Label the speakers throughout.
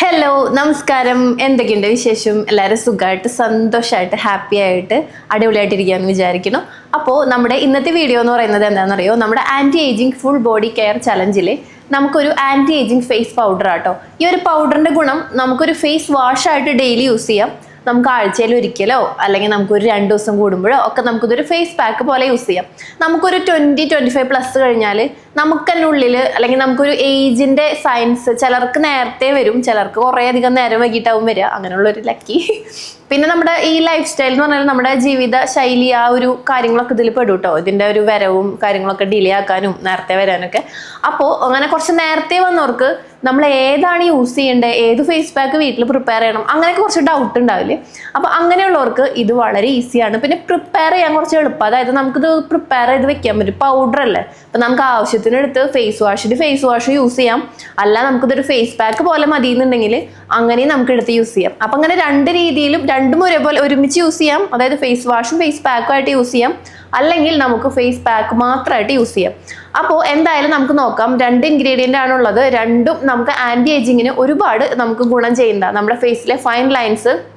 Speaker 1: Hello നമസ്കാരം. എന്തൊക്കെയുണ്ട് വിശേഷം? എല്ലാവരും സുഖമായിട്ട് സന്തോഷമായിട്ട് ഹാപ്പി ആയിട്ട് അടിപൊളിയായിട്ടിരിക്കുകയെന്ന് വിചാരിക്കുന്നു. അപ്പോൾ നമ്മുടെ ഇന്നത്തെ വീഡിയോ എന്ന് പറയുന്നത് എന്താണെന്നറിയോ? നമ്മുടെ anti ageing full body care ചലഞ്ചിൽ നമുക്കൊരു ആന്റി ഏജിങ് ഫേസ് പൗഡർ ആട്ടോ. ഈ ഒരു പൗഡറിന്റെ ഗുണം നമുക്കൊരു ഫേസ് വാഷായിട്ട് ഡെയിലി യൂസ് ചെയ്യാം. നമുക്ക് ആഴ്ചയിൽ ഒരിക്കലോ അല്ലെങ്കിൽ നമുക്കൊരു രണ്ട് ദിവസം കൂടുമ്പോഴോ ഒക്കെ നമുക്കിതൊരു ഫേസ് പാക്ക് പോലെ യൂസ് ചെയ്യാം. നമുക്കൊരു ട്വന്റി ട്വന്റി ഫൈവ് പ്ലസ് കഴിഞ്ഞാൽ നമുക്ക് തന്നെ ഉള്ളിൽ അല്ലെങ്കിൽ നമുക്കൊരു ഏജിന്റെ സയൻസ് ചിലർക്ക് നേരത്തെ വരും ചിലർക്ക് കുറേ അധികം നേരം വൈകിട്ടാവും വരിക. അങ്ങനെയുള്ളൊരു ലക്കി പിന്നെ നമ്മുടെ ഈ ലൈഫ് സ്റ്റൈൽ എന്ന് പറഞ്ഞാൽ നമ്മുടെ ജീവിത ശൈലി ആ ഒരു കാര്യങ്ങളൊക്കെ ഇതിൽ പെടും കേട്ടോ ഇതിന്റെ ഒരു വരവും കാര്യങ്ങളൊക്കെ ഡിലേ ആക്കാനും നേരത്തെ വരാനൊക്കെ. അപ്പോൾ അങ്ങനെ കുറച്ച് നേരത്തെ വന്നവർക്ക് നമ്മൾ ഏതാണ് യൂസ് ചെയ്യേണ്ടത് ഏത് ഫേസ് പാക്ക് വീട്ടിൽ പ്രിപ്പയർ ചെയ്യണം അങ്ങനെയൊക്കെ കുറച്ച് ഡൗട്ട് ഉണ്ടാവില്ലേ? അപ്പോൾ അങ്ങനെയുള്ളവർക്ക് ഇത് വളരെ ഈസിയാണ് പിന്നെ പ്രിപ്പയർ ചെയ്യാൻ കുറച്ച് എളുപ്പം. അതായത് നമുക്കിത് പ്രിപ്പയർ ചെയ്ത് വെക്കാൻ പറ്റും. പൗഡർ അല്ലേ? അപ്പം നമുക്ക് ആവശ്യത്തിനെടുത്ത് ഫേസ് വാഷിൽ ഫേസ് വാഷ് യൂസ് ചെയ്യാം. അല്ല നമുക്കിതൊരു ഫേസ് പാക്ക് പോലെ മതി എന്നുണ്ടെങ്കിൽ അങ്ങനെയും നമുക്ക് എടുത്ത് യൂസ് ചെയ്യാം. അപ്പം അങ്ങനെ രണ്ട് രീതിയിലും ഒരേപോലെ ഒരുമിച്ച് യൂസ് ചെയ്യാം. അതായത് ഫേസ് വാഷും ഫേസ് പാക്കും ആയിട്ട് യൂസ് ചെയ്യാം. അല്ലെങ്കിൽ നമുക്ക് ഫേസ് പാക്ക് മാത്രമായിട്ട് യൂസ് ചെയ്യാം. അപ്പോൾ എന്തായാലും നമുക്ക് നോക്കാം. രണ്ട് ഇൻഗ്രീഡിയന്റ് ആണുള്ളത്. രണ്ടും നമുക്ക് ആന്റി ഏജിങ്ങിന് ഒരുപാട് നമുക്ക് ഗുണം ചെയ്യുന്നതാണ്. നമ്മുടെ ഫേസിലെ ഫൈൻ ലൈൻസ്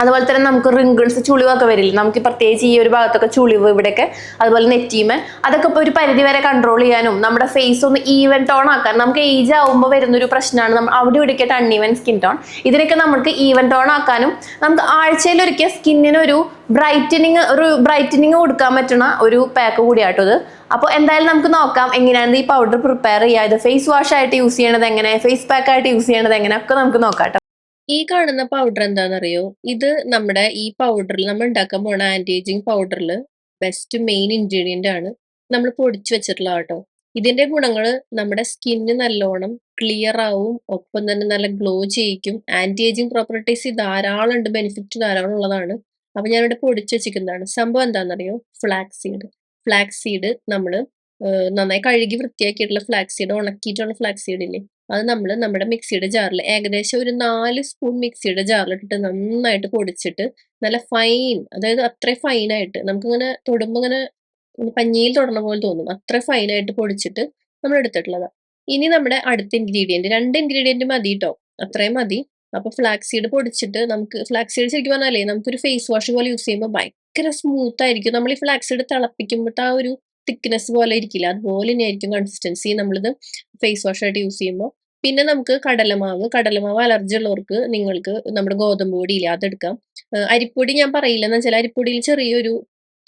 Speaker 1: അതുപോലെ തന്നെ നമുക്ക് റിങ്കിൾസ് ചുളിവൊക്കെ വരില്ല? നമുക്ക് പ്രത്യേകിച്ച് ഈ ഒരു ഭാഗത്തൊക്കെ ചുളിവ് ഇവിടെയൊക്കെ അതുപോലെ നെറ്റീമ് അതൊക്കെ ഇപ്പോൾ ഒരു പരിധി വരെ കൺട്രോൾ ചെയ്യാനും നമ്മുടെ ഫേസ് ഒന്ന് ഈവൻ ടോൺ ആക്കാൻ നമുക്ക് ഏജ് ആകുമ്പോൾ വരുന്നൊരു പ്രശ്നമാണ് നമ്മൾ അവിടെ ഇവിടെയൊക്കെ അൺഈവൻ സ്കിൻ ടോൺ ഇതിനൊക്കെ നമുക്ക് ഈവൻ ടോൺ ആക്കാനും നമുക്ക് ആഴ്ചയിൽ ഒരിക്കൽ സ്കിന്നിന് ഒരു ബ്രൈറ്റനിങ് ഒരു ബ്രൈറ്റനിങ് കൊടുക്കാൻ പറ്റുന്ന ഒരു പാക്ക് കൂടിയാട്ടോ ഇത്. അപ്പോൾ എന്തായാലും നമുക്ക് നോക്കാം എങ്ങനെയാണ് ഈ പൗഡർ പ്രിപ്പയർ ചെയ്യുക. ഇത് ഫേസ് വാഷ് ആയിട്ട് യൂസ് ചെയ്യണത് എങ്ങനെ ഫേസ് പാക്ക് ആയിട്ട് യൂസ് ചെയ്യണത് എങ്ങനെ ഒക്കെ നമുക്ക് നോക്കാം.
Speaker 2: ഈ കാണുന്ന പൗഡർ എന്താണെന്നറിയോ ഇത് നമ്മുടെ ഈ പൗഡറിൽ നമ്മൾ ഉണ്ടാക്കാൻ പോണ ആന്റി ഏജിങ് പൗഡറിൽ ബെസ്റ്റ് മെയിൻ ഇൻഗ്രീഡിയന്റ് ആണ് നമ്മൾ പൊടിച്ചു വെച്ചിട്ടുള്ള കേട്ടോ. ഇതിന്റെ ഗുണങ്ങൾ നമ്മുടെ സ്കിന്ന് നല്ലോണം ക്ലിയർ ആവും ഒപ്പം തന്നെ നല്ല ഗ്ലോ ചെയ്യിക്കും. ആന്റി ഏജിങ് പ്രോപ്പർട്ടീസ് ധാരാളം ഉണ്ട് ബെനിഫിറ്റ് ധാരാളം ഉള്ളതാണ്. അപ്പൊ ഞാനിവിടെ പൊടിച്ചു വെച്ചിരിക്കുന്നതാണ്. സംഭവം എന്താണെന്നറിയോ ഫ്ലാക്സ് സീഡ് ഫ്ലാക്സ് സീഡ് നമ്മൾ നന്നായി കഴുകി വൃത്തിയാക്കിയിട്ടുള്ള ഫ്ലാക്സ് സീഡ് ഉണക്കിയിട്ടുള്ള ഫ്ലാക്സ് സീഡ് ഇല്ലേ? അത് നമ്മൾ നമ്മുടെ മിക്സിയുടെ ജാറിൽ ഏകദേശം ഒരു നാല് സ്പൂൺ മിക്സിയുടെ ജാറിലിട്ടിട്ട് നന്നായിട്ട് പൊടിച്ചിട്ട് നല്ല ഫൈൻ അതായത് അത്ര ഫൈനായിട്ട് നമുക്കിങ്ങനെ തൊടുമ്പോൾ ഇങ്ങനെ പഞ്ഞിയിൽ തൊടണ പോലെ തോന്നും. അത്ര ഫൈൻ ആയിട്ട് പൊടിച്ചിട്ട് നമ്മൾ എടുത്തിട്ടുള്ളതാ. ഇനി നമ്മുടെ അടുത്ത ഇൻഗ്രീഡിയന്റ് രണ്ട് ഇൻഗ്രീഡിയന്റ് മതി കേട്ടോ അത്രയും മതി. അപ്പോൾ ഫ്ലാക്സ് സീഡ് പൊടിച്ചിട്ട് നമുക്ക് ഫ്ലാക്സ് സീഡ് ശരിക്കും പറഞ്ഞാലേ നമുക്കൊരു ഫേസ് വാഷ് പോലെ യൂസ് ചെയ്യുമ്പോൾ ഭയങ്കര സ്മൂത്ത് ആയിരിക്കും. നമ്മൾ ഈ ഫ്ലാക്സ് സീഡ് തിളപ്പിക്കുമ്പോഴത്തെ ആ ഒരു തിക്നെസ് പോലെ ഇരിക്കില്ല. അതുപോലെ തന്നെയായിരിക്കും കൺസിസ്റ്റൻസി നമ്മളിത് ഫേസ് വാഷ് ആയിട്ട് യൂസ് ചെയ്യുമ്പോൾ പിന്നെ നമുക്ക് കടലമാവ് കടലമാവ് അലർജി ഉള്ളവർക്ക് നിങ്ങൾക്ക് നമ്മുടെ ഗോതമ്പ് പൊടി അതെടുക്കാം ഏഹ് അരിപ്പൊടി ഞാൻ പറയില്ല. എന്ന് വെച്ചാൽ അരിപ്പൊടിയിൽ ചെറിയൊരു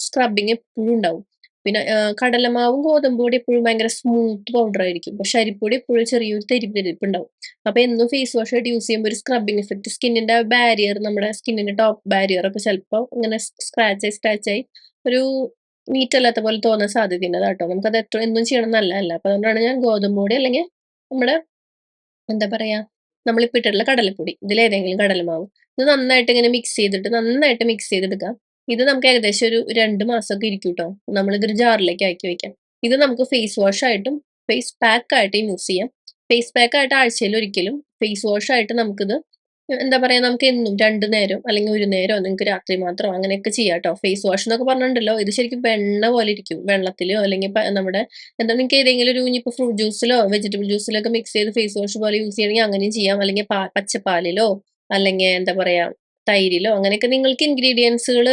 Speaker 2: സ്ക്രബിങ് എപ്പോഴും ഉണ്ടാവും. പിന്നെ കടലമാവും ഗോതമ്പ് പൊടി എപ്പോഴും ഭയങ്കര സ്മൂത്ത് പൗഡർ ആയിരിക്കും. പക്ഷെ അരിപ്പൊടി എപ്പോഴും ചെറിയൊരു തെരിപ്പ് തെരിപ്പ് ഉണ്ടാവും. അപ്പൊ എന്നും ഫേസ് വാഷ് ആയിട്ട് യൂസ് ചെയ്യുമ്പോൾ ഒരു സ്ക്രബിങ് എഫക്ട് സ്കിന്നിന്റെ ബാരിയർ നമ്മുടെ സ്കിന്നിന്റെ ടോപ്പ് ബാരിയർ ഒക്കെ ചിലപ്പോൾ ഇങ്ങനെ സ്ക്രാച്ച് ആയി സ്ക്രാച്ച് ആയി ഒരു നീറ്റ് അല്ലാത്ത പോലെ തോന്നാൻ സാധ്യതയുണ്ട് കേട്ടോ. നമുക്കത് എത്ര എന്നും ചെയ്യണം നല്ലതല്ല. അപ്പൊ അതുകൊണ്ടാണ് ഞാൻ ഗോതമ്പ് പൊടി അല്ലെങ്കിൽ നമ്മുടെ എന്താ പറയാ നമ്മളിപ്പിട്ടിട്ടുള്ള കടലപ്പൊടി ഇതിലേതെങ്കിലും കടലമാവ് ഇത് നന്നായിട്ട് ഇങ്ങനെ മിക്സ് ചെയ്തിട്ട് നന്നായിട്ട് മിക്സ് ചെയ്തെടുക്കാം. ഇത് നമുക്ക് ഏകദേശം ഒരു രണ്ട് മാസമൊക്കെ ഇരിക്കും കേട്ടോ നമ്മളിതൊരു ജാറിലേക്ക് ആക്കി വെക്കാം. ഇത് നമുക്ക് ഫേസ് വാഷ് ആയിട്ടും ഫേസ് പാക്ക് ആയിട്ടും യൂസ് ചെയ്യാം. ഫേസ് പാക്ക് ആയിട്ട് ആഴ്ചയിൽ ഒരിക്കലും ഫേസ് വാഷ് ആയിട്ട് നമുക്കിത് എന്താ പറയാ നമുക്ക് എന്നും രണ്ടു നേരം അല്ലെങ്കിൽ ഒരു നേരം നിങ്ങൾക്ക് രാത്രി മാത്രം അങ്ങനെയൊക്കെ ചെയ്യാം കേട്ടോ ഫേസ് വാഷ് എന്നൊക്കെ പറഞ്ഞിട്ടുണ്ടല്ലോ. ഇത് ശരിക്കും വെണ്ണ പോലെ ഇരിക്കും. വെള്ളത്തിലോ അല്ലെങ്കിൽ നമ്മുടെ എന്താ നിങ്ങൾക്ക് ഏതെങ്കിലും ഒരു ഇനിയിപ്പോൾ ഫ്രൂട്ട് ജ്യൂസിലോ വെജിറ്റബിൾ ജ്യൂസിലോ ഒക്കെ മിക്സ് ചെയ്ത് ഫേസ് വാഷ് പോലെ യൂസ് ചെയ്യണമെങ്കിൽ അങ്ങനെയും ചെയ്യാം. അല്ലെങ്കിൽ പച്ചപ്പാലിലോ അല്ലെങ്കിൽ എന്താ പറയാ തൈരിലോ അങ്ങനെയൊക്കെ നിങ്ങൾക്ക് ഇൻഗ്രീഡിയൻസുകൾ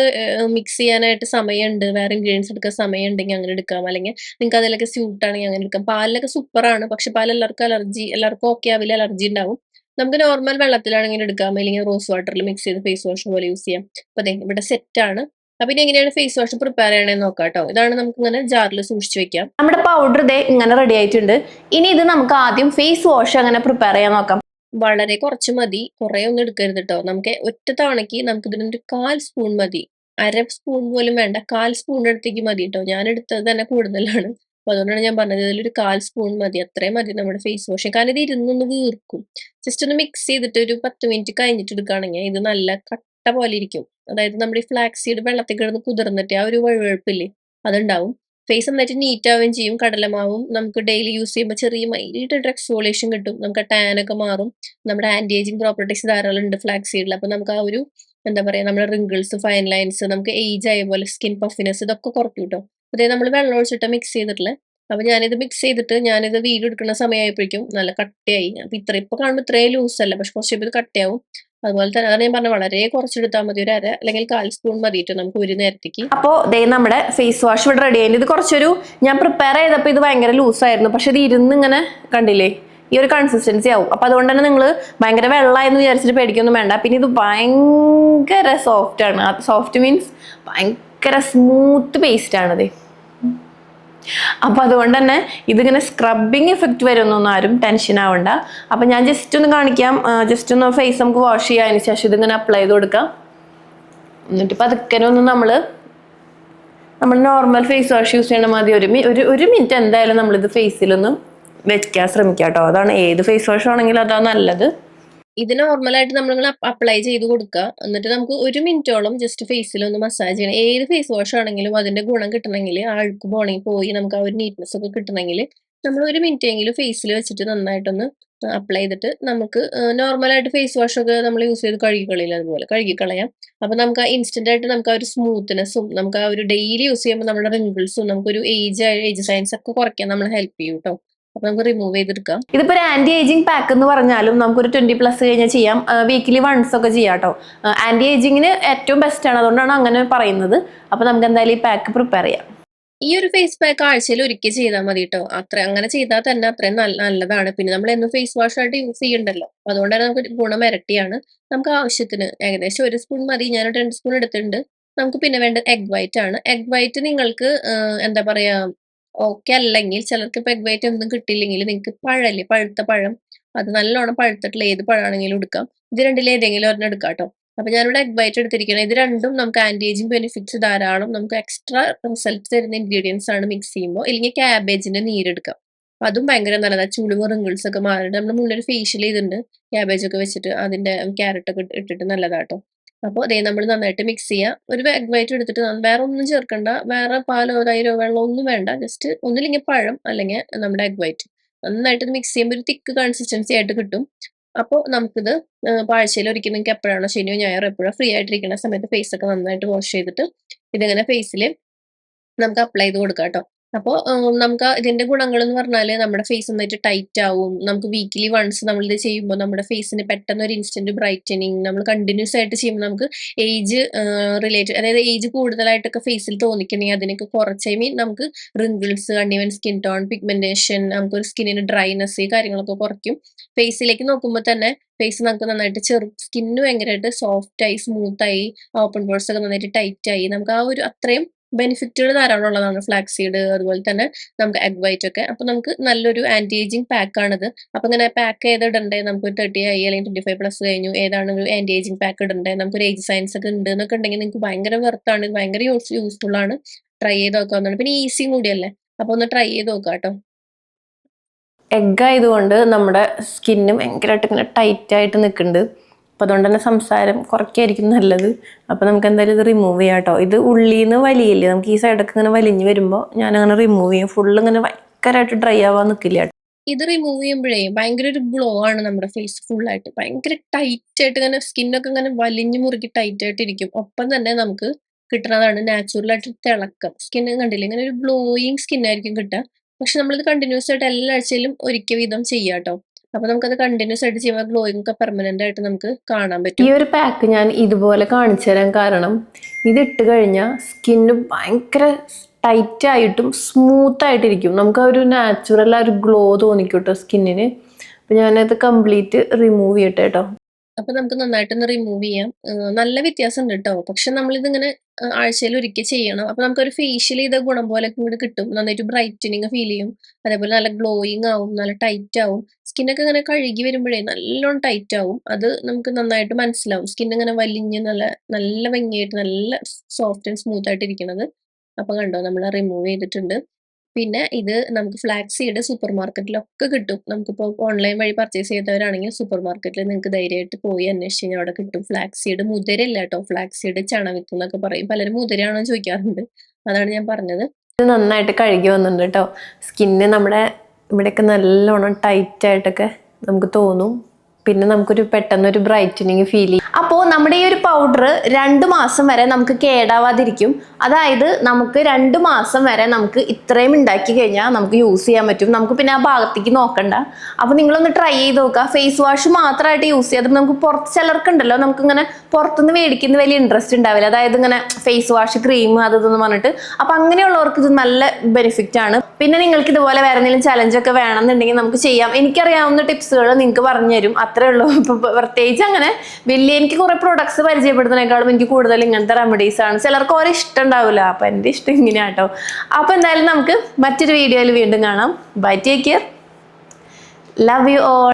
Speaker 2: മിക്സ് ചെയ്യാനായിട്ട് സമയമുണ്ട്. വേറെ ഇൻഗ്രീഡിയൻസ് എടുക്കാൻ സമയം ഉണ്ടെങ്കിൽ അങ്ങനെ എടുക്കാം. അല്ലെങ്കിൽ നിങ്ങൾക്ക് അതിലൊക്കെ സ്യൂട്ട് ആണെങ്കിൽ അങ്ങനെ എടുക്കാം. പാലിലൊക്കെ സൂപ്പറാണ് പക്ഷെ പാൽ എല്ലാവർക്കും അലർജി എല്ലാവർക്കും ഓക്കെ ആവില്ല. അലർജി ഉണ്ടാവും. നമുക്ക് നോർമൽ വെള്ളത്തിലാണെങ്കിൽ എടുക്കാം. അല്ലെങ്കിൽ റോസ് വാട്ടറിൽ മിക്സ് ചെയ്ത് ഫേസ് വാഷ് പോലെ യൂസ് ചെയ്യാം. അപ്പൊ അതെ ഇവിടെ സെറ്റ് ആണ്. അപ്പൊ ഇനി എങ്ങനെയാണ് ഫേസ് വാഷ് പ്രിപ്പയർ ചെയ്യണമെന്ന് നോക്കാം കേട്ടോ ഇതാണ് നമുക്ക് ഇങ്ങനെ ജാറിൽ സൂക്ഷിച്ചു വെക്കാം.
Speaker 1: നമ്മുടെ പൗഡർ ഇതേ ഇങ്ങനെ റെഡി ആയിട്ടുണ്ട്. ഇനി ഇത് നമുക്ക് ആദ്യം ഫേസ് വാഷ് അങ്ങനെ പ്രിപ്പയർ ചെയ്യാൻ നോക്കാം.
Speaker 2: വളരെ കുറച്ച് മതി. കുറെ ഒന്നും എടുക്കരുത് കേട്ടോ നമുക്ക് ഒറ്റ തവണക്ക് നമുക്ക് ഇതിനൊരു കാൽ സ്പൂൺ മതി. അര സ്പൂൺ പോലും വേണ്ട. കാൽ സ്പൂൺ എടുത്തേക്ക് മതി കേട്ടോ ഞാൻ എടുത്തത് തന്നെ കൂടുതലാണ്. അപ്പൊ അതുകൊണ്ടാണ് ഞാൻ പറഞ്ഞത് ഇതിലൊരു കാൽ സ്പൂൺ മതി. അത്രയും മതി നമ്മുടെ ഫേസ് വാഷ് കാരണം ഇത് ഇരുന്നൊന്ന് വീർക്കും. ജസ്റ്റ് ഒന്ന് മിക്സ് ചെയ്തിട്ട് ഒരു പത്ത് മിനിറ്റ് കഴിഞ്ഞിട്ട് എടുക്കുകയാണെങ്കിൽ ഇത് നല്ല കട്ട പോലെ ഇരിക്കും. അതായത് നമ്മുടെ ഈ ഫ്ലാക്സ് സീഡ് വെള്ളത്തിൽ കിടന്ന് കുതിർന്നിട്ട് ആ ഒരു വഴുവഴുപ്പില്ലേ അതുണ്ടാവും. ഫേസ് നന്നായിട്ട് നീറ്റ് ആവുകയും ചെയ്യും. കടലമാവും നമുക്ക് ഡെയിലി യൂസ് ചെയ്യുമ്പോൾ ചെറിയ മൈൽഡ് എക്സ്ഫോളിയേഷൻ കിട്ടും. നമുക്ക് ടാൻ ഒക്കെ മാറും. നമ്മുടെ ആന്റി ഏജിങ് പ്രോപ്പർട്ടീസ് ധാരാളം ഉണ്ട് ഫ്ലാക്സ് സീഡിൽ അപ്പൊ നമുക്ക് ആ ഒരു എന്താ പറയാ നമ്മുടെ റിങ്കിൾസ് ഫൈൻ ലൈൻസ് നമുക്ക് ഏജ് ആയ പോലെ സ്കിൻ പഫിനെസ് ഇതൊക്കെ കുറയ്ക്കും കേട്ടോ. അതേ നമ്മൾ വെള്ളം ഒഴിച്ചിട്ട് മിക്സ് ചെയ്തിട്ടുള്ളത് അപ്പൊ ഞാനിത് മിക്സ് ചെയ്തിട്ട് ഞാനിത് വീഡിയോ എടുക്കുന്ന സമയമായപ്പോഴേക്കും നല്ല കട്ടിയായി. അപ്പൊ ഇത്ര ഇപ്പൊ കാണുമ്പോൾ ഇത്രയും ലൂസ് അല്ല. പക്ഷെ കുറച്ച് ഇത് കട്ടിയാവും. അതുപോലെ തന്നെ അതാണ് ഞാൻ പറഞ്ഞ വളരെ കുറച്ചെടുത്താൽ മതി. ഒരു അര അല്ലെങ്കിൽ കാൽ സ്പൂൺ മതിയിട്ട് നമുക്ക് ഒരു നേരത്തേക്ക്.
Speaker 1: അപ്പോൾ ദേ നമ്മുടെ ഫേസ് വാഷ് ഇവിടെ റെഡി ആയിട്ട് ഇത് കുറച്ചൊരു ഞാൻ പ്രിപ്പയർ ചെയ്തപ്പോൾ ഇത് ഭയങ്കര ലൂസായിരുന്നു പക്ഷെ ഇത് ഇരുന്ന് ഇങ്ങനെ കണ്ടില്ലേ? ഈ ഒരു കൺസിസ്റ്റൻസി ആവും. അപ്പോൾ അതുകൊണ്ട് തന്നെ നിങ്ങൾ ഭയങ്കര വെള്ളമായെന്ന് വിചാരിച്ചിട്ട് പേടിക്കൊന്നും വേണ്ട. പിന്നെ ഇത് ഭയങ്കര സോഫ്റ്റ് ആണ്. സോഫ്റ്റ് മീൻസ് ഭയങ്കര സ്മൂത്ത് പേസ്റ്റ് ആണ് ആണത്. അപ്പൊ അതുകൊണ്ട് തന്നെ ഇതിങ്ങനെ സ്ക്രബിങ് എഫക്റ്റ് വരുന്നൊന്നും ആരും ടെൻഷൻ ആവണ്ട. അപ്പം ഞാൻ ജസ്റ്റ് ഒന്ന് കാണിക്കാം. ജസ്റ്റ് ഒന്ന് ഫേസ് നമുക്ക് വാഷ് ചെയ്യാം. അതിന് ശേഷം ഇതിങ്ങനെ അപ്ലൈ ചെയ്ത് കൊടുക്കാം. എന്നിട്ട് പതുക്കനെ ഒന്ന് നമ്മൾ നമ്മൾ നോർമൽ ഫേസ് വാഷ് യൂസ് ചെയ്യണ മതി ഒരു ഒരു ഒരു മിനിറ്റ് എന്തായാലും നമ്മളിത് ഫേസിലൊന്ന് വെക്കാൻ ശ്രമിക്കാം കേട്ടോ. അതാണ് ഏത് ഫേസ് വാഷ് ആണെങ്കിലും അതാണ് നല്ലത്.
Speaker 2: ഇത് നോർമലായിട്ട് നമ്മളിങ്ങനെ അപ്ലൈ ചെയ്ത് കൊടുക്കുക എന്നിട്ട് നമുക്ക് ഒരു മിനിറ്റോളം ജസ്റ്റ് ഫേസിൽ ഒന്ന് മസാജ് ചെയ്യണം. ഏത് ഫേസ് വാഷ് ആണെങ്കിലും അതിന്റെ ഗുണം കിട്ടണമെങ്കിൽ ആൾക്ക് പോണെങ്കിൽ പോയി നമുക്ക് ആ ഒരു നീറ്റ്നെസ് ഒക്കെ കിട്ടണമെങ്കിൽ നമ്മൾ ഒരു മിനിറ്റ് എങ്കിലും ഫേസിൽ വെച്ചിട്ട് നന്നായിട്ടൊന്ന് അപ്ലൈ ചെയ്തിട്ട് നമുക്ക് നോർമലായിട്ട് ഫേസ് വാഷ് ഒക്കെ നമ്മൾ യൂസ് ചെയ്ത് കഴുകിക്കളയില്ല അതുപോലെ. കഴുകിക്കളയാം. അപ്പൊ നമുക്ക് ആ ഇൻസ്റ്റന്റ് ആയിട്ട് നമുക്ക് ആ ഒരു സ്മൂത്ത്നെസ്സും നമുക്ക് ആ ഒരു ഡെയിലി യൂസ് ചെയ്യുമ്പോൾ നമ്മുടെ റിങ്കിൾസും നമുക്കൊരു ഏജ് ഏജ് സയൻസ് ഒക്കെ കുറയ്ക്കാൻ നമ്മൾ ഹെൽപ്പ് ചെയ്യും കേട്ടോ അപ്പൊ നമുക്ക് റിമൂവ് ചെയ്തെടുക്കാം.
Speaker 1: ഇതിപ്പോ ഒരു ആന്റി ഏജിംഗ് പാക്ക് എന്ന് പറഞ്ഞാലും നമുക്കൊരു ട്വന്റി പ്ലസ് കഴിഞ്ഞാൽ ചെയ്യാം. വീക്കിലി വൺസ് ഒക്കെ ചെയ്യാം കേട്ടോ. ആന്റി ഏജിങ്ങിന് ഏറ്റവും ബെസ്റ്റ് ആണ്. അതുകൊണ്ടാണ് അങ്ങനെ പറയുന്നത്. അപ്പൊ നമുക്ക് എന്തായാലും ഈ പാക്ക് പ്രിപ്പയർ ചെയ്യാം.
Speaker 2: ഈ ഒരു ഫേസ് പാക്ക് ആഴ്ചയിൽ ഒരിക്കൽ ചെയ്താൽ മതി കേട്ടോ. അത്ര അങ്ങനെ ചെയ്താൽ തന്നെ അത്രയും നല്ല നല്ലതാണ്. പിന്നെ നമ്മൾ എന്നും ഫേസ് വാഷ് ആയിട്ട് യൂസ് ചെയ്യണ്ടല്ലോ. അതുകൊണ്ട് തന്നെ നമുക്ക് ഗുണം ഇരട്ടിയാണ്. നമുക്ക് ആവശ്യത്തിന് ഏകദേശം ഒരു സ്പൂൺ മതി. ഞാൻ രണ്ട് സ്പൂൺ എടുത്തിട്ടുണ്ട്. നമുക്ക് പിന്നെ വേണ്ടത് എഗ് വൈറ്റ് ആണ്. എഗ് വൈറ്റ് നിങ്ങൾക്ക് എന്താ പറയാ ഓക്കെ അല്ലെങ്കിൽ ചിലർക്ക് ഇപ്പൊ എഗ് വൈറ്റ് ഒന്നും കിട്ടിയില്ലെങ്കിൽ നിങ്ങൾക്ക് പഴല്ലേ? പഴുത്ത പഴം. അത് നല്ലോണം പഴുത്തിട്ടുള്ള ഏത് പഴമാണെങ്കിലും എടുക്കാം. ഇത് രണ്ടിൽ ഏതെങ്കിലും ഒരെണ്ണം എടുക്കാം കേട്ടോ. അപ്പൊ ഞാനിവിടെ എഗ് വൈറ്റ് എടുത്തിരിക്കണം ഇത് രണ്ടും നമുക്ക് ആന്റി ഏജിങ് ബെനിഫിറ്റ്സ് ധാരാളം. നമുക്ക് എക്സ്ട്രാ റിസൾട്ട് തരുന്ന ഇൻഗ്രീഡിയൻസ് ആണ് മിക്സ് ചെയ്യുമ്പോൾ. ഇല്ലെങ്കിൽ ക്യാബേജിന്റെ നീരെടുക്കാം അപ്പൊ അതും ഭയങ്കര നല്ലതാണ് ചുളിവ് റിങ്കിൾസ് ഒക്കെ മാറിയിട്ട് നമ്മുടെ മുന്നിൽ ഫേഷ്യൽ ചെയ്തിട്ടുണ്ട്. ക്യാബേജ് ഒക്കെ വെച്ചിട്ട് അതിന്റെ ക്യാരറ്റ് ഒക്കെ ഇട്ടിട്ട് നല്ലതാട്ടോ അപ്പോൾ അതേ നമ്മൾ നന്നായിട്ട് മിക്സ് ചെയ്യുക ഒരു എഗ് വൈറ്റ് എടുത്തിട്ട് വേറെ ഒന്നും ചേർക്കണ്ട. വേറെ പാലോ തൈരോ വെള്ളമോ ഒന്നും വേണ്ട. ജസ്റ്റ് ഒന്നില്ലെങ്കിൽ പഴം അല്ലെങ്കിൽ നമ്മുടെ എഗ് വൈറ്റ് നന്നായിട്ട് മിക്സ് ചെയ്യുമ്പോൾ ഒരു തിക്ക് കൺസിസ്റ്റൻസി ആയിട്ട് കിട്ടും. അപ്പോൾ നമുക്കിത് പാഴ്ചയിൽ ഒരിക്കലും നിങ്ങൾക്ക് എപ്പോഴാണോ ശനിയോ ഞായറോ എപ്പോഴോ ഫ്രീ ആയിട്ടിരിക്കുന്ന സമയത്ത് ഫേസ് ഒക്കെ നന്നായിട്ട് വാഷ് ചെയ്തിട്ട് ഇതിങ്ങനെ ഫേസിൽ നമുക്ക് അപ്ലൈ ചെയ്ത് കൊടുക്കാം കേട്ടോ അപ്പോൾ നമുക്ക് ഇതിന്റെ ഗുണങ്ങൾ എന്ന് പറഞ്ഞാൽ നമ്മുടെ ഫേസ് നന്നായിട്ട് ടൈറ്റ് ആവും. നമുക്ക് വീക്കിലി വൺസ് നമ്മൾ ഇത് ചെയ്യുമ്പോൾ നമ്മുടെ ഫേസിന് പെട്ടെന്ന് ഒരു ഇൻസ്റ്റന്റ് ബ്രൈറ്റനിങ് നമ്മൾ കണ്ടിന്യൂസ് ആയിട്ട് ചെയ്യുമ്പോൾ നമുക്ക് ഏജ് റിലേറ്റഡ് അതായത് ഏജ് കൂടുതലായിട്ടൊക്കെ ഫേസിൽ തോന്നിക്കണമെങ്കിൽ അതിനൊക്കെ കുറച്ച് മീൻ നമുക്ക് റിങ്കിൾസ് കണ്ണിവൻ സ്കിൻ ടോൺ പിഗ്മെന്റേഷൻ നമുക്കൊരു സ്കിന്നിന് ഡ്രൈനെസ് കാര്യങ്ങളൊക്കെ കുറയ്ക്കും. ഫേസിലേക്ക് നോക്കുമ്പോൾ തന്നെ ഫേസ് നമുക്ക് നന്നായിട്ട് ചെറു സ്കിന്ന് ഭയങ്കരമായിട്ട് സോഫ്റ്റ് ആയി സ്മൂത്ത് ആയി ഓപ്പൺ പോർട്സ് ഒക്കെ നന്നായിട്ട് ടൈറ്റ് ആയി. നമുക്ക് ആ ഒരു അത്രയും ബെനിഫിറ്റുകൾ ധാരാളം ഉള്ളതാണ് ഫ്ലാക്സ് സീഡ് അതുപോലെ തന്നെ നമുക്ക് എഗ് വൈറ്റ് ഒക്കെ. അപ്പൊ നമുക്ക് നല്ലൊരു ആന്റി ഏജിങ് പാക്ക് ആണിത്. അപ്പൊ ഇങ്ങനെ പാക്ക് ഏത് ഇടണ്ടേ? നമുക്ക് തേർട്ടി ആയി അല്ലെങ്കിൽ ട്വന്റി ഫൈവ് പ്ലസ് കഴിഞ്ഞു. ഏതാണ് ഒരു ആന്റി ഏജിങ് പാക്ക് ഇടണ്ടേ? നമുക്ക് ഒരു ഏജ് സയൻസ് ഒക്കെ ഉണ്ട് എന്നൊക്കെ ഉണ്ടെങ്കിൽ നിങ്ങൾക്ക് ഭയങ്കര വെർത്താണ് ഭയങ്കര യൂസ് യൂസ്ഫുൾ ആണ്. ട്രൈ ചെയ്ത് നോക്കാവുന്നതാണ്. പിന്നെ ഈസിയും കൂടിയല്ലേ അപ്പൊ ഒന്ന് ട്രൈ ചെയ്ത് നോക്കാം കേട്ടോ.
Speaker 1: എഗ് ആയതുകൊണ്ട് നമ്മുടെ സ്കിന്നും ഭയങ്കരമായിട്ട് ഇങ്ങനെ ടൈറ്റ് ആയിട്ട് നിൽക്കുന്നുണ്ട്. അപ്പോൾ അതുകൊണ്ട് തന്നെ സംസാരം കുറയ്ക്കായിരിക്കും നല്ലത്. അപ്പോൾ നമുക്ക് എന്തായാലും ഇത് റിമൂവ് ചെയ്യാം കേട്ടോ ഇത് ഉള്ളിൽ നിന്ന് വലിയില്ലേ? നമുക്ക് ഈ സൈഡൊക്കെ ഇങ്ങനെ വലിഞ്ഞ് വരുമ്പോൾ ഞാൻ അങ്ങനെ റിമൂവ് ചെയ്യും. ഫുള്ള് ഇങ്ങനെ ഭയങ്കരമായിട്ട് ഡ്രൈ ആവാൻ നിൽക്കില്ല
Speaker 2: ഇത് റിമൂവ് ചെയ്യുമ്പോഴേ ഭയങ്കര ഒരു ഗ്ലോ ആണ് നമ്മുടെ ഫേസ് ഫുൾ ആയിട്ട്. ഭയങ്കര ടൈറ്റ് ആയിട്ട് ഇങ്ങനെ സ്കിന്നൊക്കെ ഇങ്ങനെ വലിഞ്ഞു മുറുക്കി ടൈറ്റ് ആയിട്ട് ഇരിക്കും. ഒപ്പം തന്നെ നമുക്ക് കിട്ടുന്നതാണ് നാച്ചുറൽ ആയിട്ട് തിളക്കം. സ്കിൻ കണ്ടില്ല? ഇങ്ങനെ ഒരു ഗ്ലോയിങ് സ്കിന്നായിരിക്കും കിട്ടുക. പക്ഷെ നമ്മളിത് കണ്ടിന്യൂസ് ആയിട്ട് എല്ലാ ആഴ്ചയിലും ഒരിക്കൽ വീതം ചെയ്യാം കേട്ടോ അപ്പൊ നമുക്കത് കണ്ടിന്യൂസ് ആയിട്ട് ചെയ്യുമ്പോൾ ഗ്ലോയിങ് ഒക്കെ പെർമനന്റ് ആയിട്ട് നമുക്ക് കാണാൻ പറ്റും.
Speaker 1: ഈ ഒരു പാക്ക് ഞാൻ ഇതുപോലെ കാണിച്ചു തരാൻ കാരണം ഇത് ഇട്ട് കഴിഞ്ഞാൽ സ്കിന്ന് ഭയങ്കര ടൈറ്റ് ആയിട്ടും സ്മൂത്ത് ആയിട്ടിരിക്കും. നമുക്ക് ഒരു നാച്ചുറൽ ആ ഒരു ഗ്ലോ തോന്നിക്കൂട്ടോ കേട്ടോ സ്കിന്നിന് അപ്പം ഞാനത് കംപ്ലീറ്റ് റിമൂവ് ചെയ്യട്ടെ കേട്ടോ
Speaker 2: അപ്പൊ നമുക്ക് നന്നായിട്ടൊന്ന് റിമൂവ് ചെയ്യാം. നല്ല വ്യത്യാസം ഉണ്ട് കേട്ടോ പക്ഷെ നമ്മളിതിങ്ങനെ ആഴ്ചയിൽ ഒരിക്കൽ ചെയ്യണം. അപ്പൊ നമുക്കൊരു ഫേഷ്യൽ ചെയ്ത ഗുണം പോലെ കൂടി കിട്ടും. നന്നായിട്ട് ബ്രൈറ്റനിങ് ഫീൽ ചെയ്യും. അതേപോലെ നല്ല ഗ്ലോയിങ് ആവും നല്ല ടൈറ്റ് ആവും. സ്കിന്നൊക്കെ ഇങ്ങനെ കഴുകി വരുമ്പോഴേ നല്ലോണം ടൈറ്റ് ആവും. അത് നമുക്ക് നന്നായിട്ട് മനസ്സിലാവും. സ്കിൻ ഇങ്ങനെ വലിഞ്ഞ് നല്ല നല്ല ഭംഗിയായിട്ട് നല്ല സോഫ്റ്റ് ആൻഡ് സ്മൂത്ത് ആയിട്ട് ഇരിക്കണത് അപ്പൊ കണ്ടോ നമ്മൾ റിമൂവ് ചെയ്തിട്ടുണ്ട്. പിന്നെ ഇത് നമുക്ക് ഫ്ലാക്സ് സീഡ് സൂപ്പർ മാർക്കറ്റിലൊക്കെ കിട്ടും. നമുക്കിപ്പോൾ ഓൺലൈൻ വഴി പർച്ചേസ് ചെയ്തവരാണെങ്കിൽ സൂപ്പർ മാർക്കറ്റിൽ നിങ്ങൾക്ക് ധൈര്യമായിട്ട് പോയി അന്വേഷിച്ച് കഴിഞ്ഞാൽ അവിടെ കിട്ടും. ഫ്ലാക്സ് സീഡ് മുതിരല്ല കേട്ടോ. ഫ്ലാക്സ് സീഡ് എന്നൊക്കെ പറയും. പലരും മുതിരയാണോ ചോദിക്കാറുണ്ട്. അതാണ് ഞാൻ പറഞ്ഞത്.
Speaker 1: ഇത് നന്നായിട്ട് കഴുകി വന്നിട്ടുണ്ട് കേട്ടോ. സ്കിന്ന് നമ്മുടെ ഇവിടെയൊക്കെ നല്ലോണം ടൈറ്റ് ആയിട്ടൊക്കെ നമുക്ക് തോന്നും. പിന്നെ നമുക്കൊരു പെട്ടെന്നൊരു ബ്രൈറ്റനിങ് ഫീൽ ചെയ്യും അപ്പോൾ നമ്മുടെ ഈ ഒരു പൗഡർ രണ്ട് മാസം വരെ നമുക്ക് കേടാവാതിരിക്കും. അതായത് നമുക്ക് രണ്ട് മാസം വരെ നമുക്ക് ഇത്രയും ഉണ്ടാക്കി കഴിഞ്ഞാൽ നമുക്ക് യൂസ് ചെയ്യാൻ പറ്റും. നമുക്ക് പിന്നെ ആ ഭാഗത്തേക്ക് നോക്കണ്ട. അപ്പോൾ നിങ്ങളൊന്ന് ട്രൈ ചെയ്ത് നോക്കുക ഫേസ് വാഷ് മാത്രമായിട്ട് യൂസ് ചെയ്യാതെ നമുക്ക് പുറത്ത് ചിലർക്കുണ്ടല്ലോ. നമുക്ക് ഇങ്ങനെ പുറത്തുനിന്ന് മേടിക്കുന്ന വലിയ ഇൻട്രസ്റ്റ് ഉണ്ടാവില്ല. അതായത് ഇങ്ങനെ ഫേസ് വാഷ് ക്രീം അത് ഇതെന്ന് പറഞ്ഞിട്ട്. അപ്പം അങ്ങനെയുള്ളവർക്ക് ഇത് നല്ല ബെനിഫിറ്റ് ആണ്. പിന്നെ നിങ്ങൾക്ക് ഇതുപോലെ വേറെ എന്തെങ്കിലും ചലഞ്ചൊക്കെ വേണമെന്നുണ്ടെങ്കിൽ നമുക്ക് ചെയ്യാം. എനിക്കറിയാവുന്ന ടിപ്സുകൾ നിങ്ങൾക്ക് പറഞ്ഞു തരും അത്രേ ഉള്ളൂ. പ്രത്യേകിച്ച് അങ്ങനെ വലിയ എനിക്ക് കുറെ പ്രൊഡക്ട്സ് പരിചയപ്പെടുന്നതിനേക്കാളും എനിക്ക് കൂടുതൽ ഇങ്ങനത്തെ റെമഡീസ് ആണ്. ചിലർക്ക് ഓരോ ഇഷ്ടം ഉണ്ടാവില്ല. അപ്പൊ എന്റെ ഇഷ്ടം ഇങ്ങനെയാട്ടോ. അപ്പൊ എന്തായാലും നമുക്ക് മറ്റൊരു വീഡിയോയിൽ വീണ്ടും കാണാം. Bye take care love you all